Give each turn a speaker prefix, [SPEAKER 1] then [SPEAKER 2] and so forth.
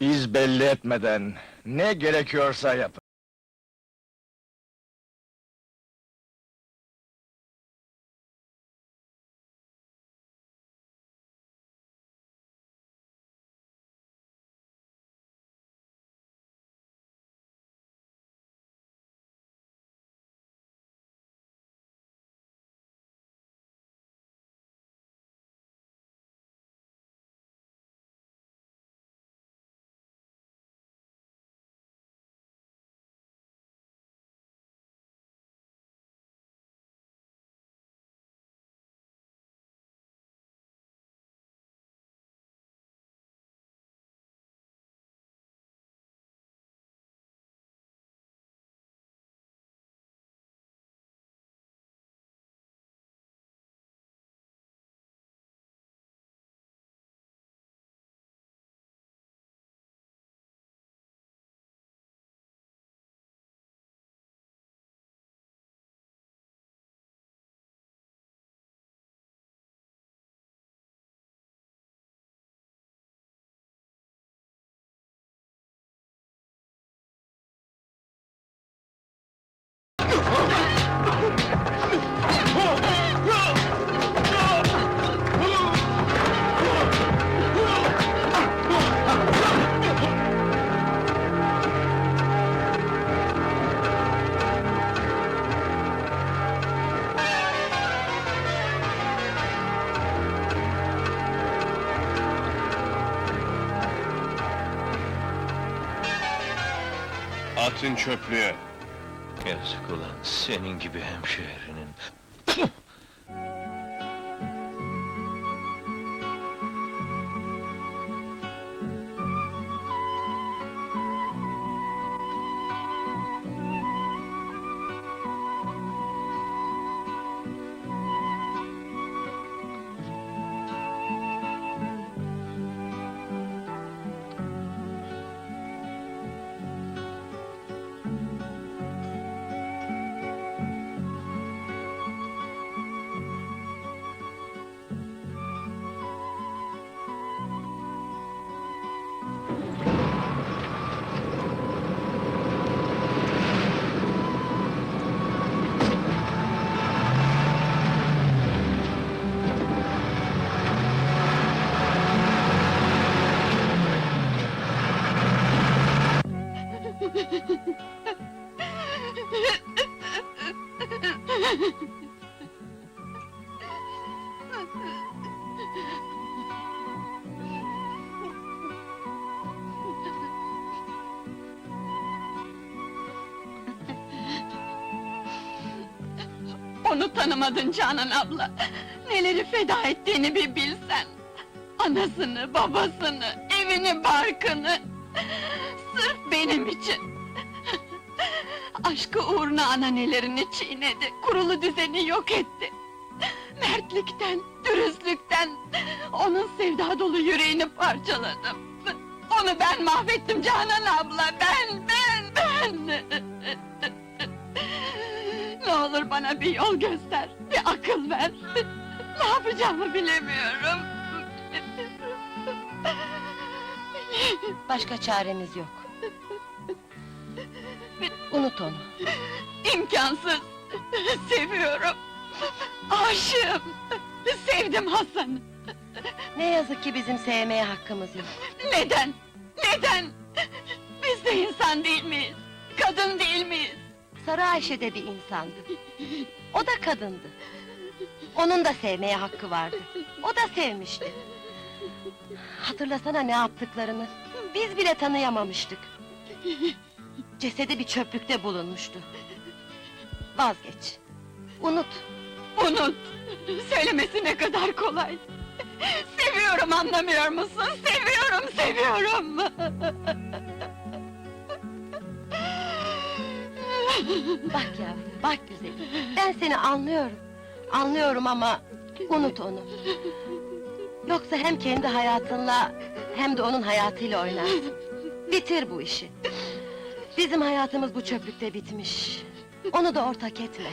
[SPEAKER 1] İz belli etmeden ne gerekiyorsa yapın.
[SPEAKER 2] Atın çöplüğe.
[SPEAKER 3] Yazık ulan senin gibi hemşehrinin.
[SPEAKER 4] Onu tanımadın Canan abla. Neleri feda ettiğini bir bilsen. Anasını, babasını, evini, barkını. Sırf benim için. Aşkı uğruna ananelerini çiğnedi, kurulu düzeni yok etti. Mertlikten, dürüstlükten, onun sevda dolu yüreğini parçaladım. Onu ben mahvettim Canan abla, ben, ben, ben! Ne olur bana bir yol göster, bir akıl ver. Ne yapacağımı bilemiyorum.
[SPEAKER 5] Başka çaremiz yok. Unut onu.
[SPEAKER 4] İmkansız. Seviyorum. Aşığım. Sevdim Hasan'ı.
[SPEAKER 5] Ne yazık ki bizim sevmeye hakkımız yok.
[SPEAKER 4] Neden? Neden? Biz de insan değil miyiz? Kadın değil miyiz?
[SPEAKER 5] Sarı Ayşe de bir insandı. O da kadındı. Onun da sevmeye hakkı vardı. O da sevmişti. Hatırlasana ne yaptıklarını. Biz bile tanıyamamıştık. Cesedi bir çöplükte bulunmuştu. Vazgeç. Unut.
[SPEAKER 4] Unut. Söylemesi ne kadar kolay. Seviyorum anlamıyor musun? Seviyorum, seviyorum.
[SPEAKER 5] Bak ya, bak güzelim. Ben seni anlıyorum. Anlıyorum ama unut onu. Yoksa hem kendi hayatınla hem de onun hayatıyla oynarsın. Bitir bu işi. Bizim hayatımız bu çöplükte bitmiş. Onu da ortak etme.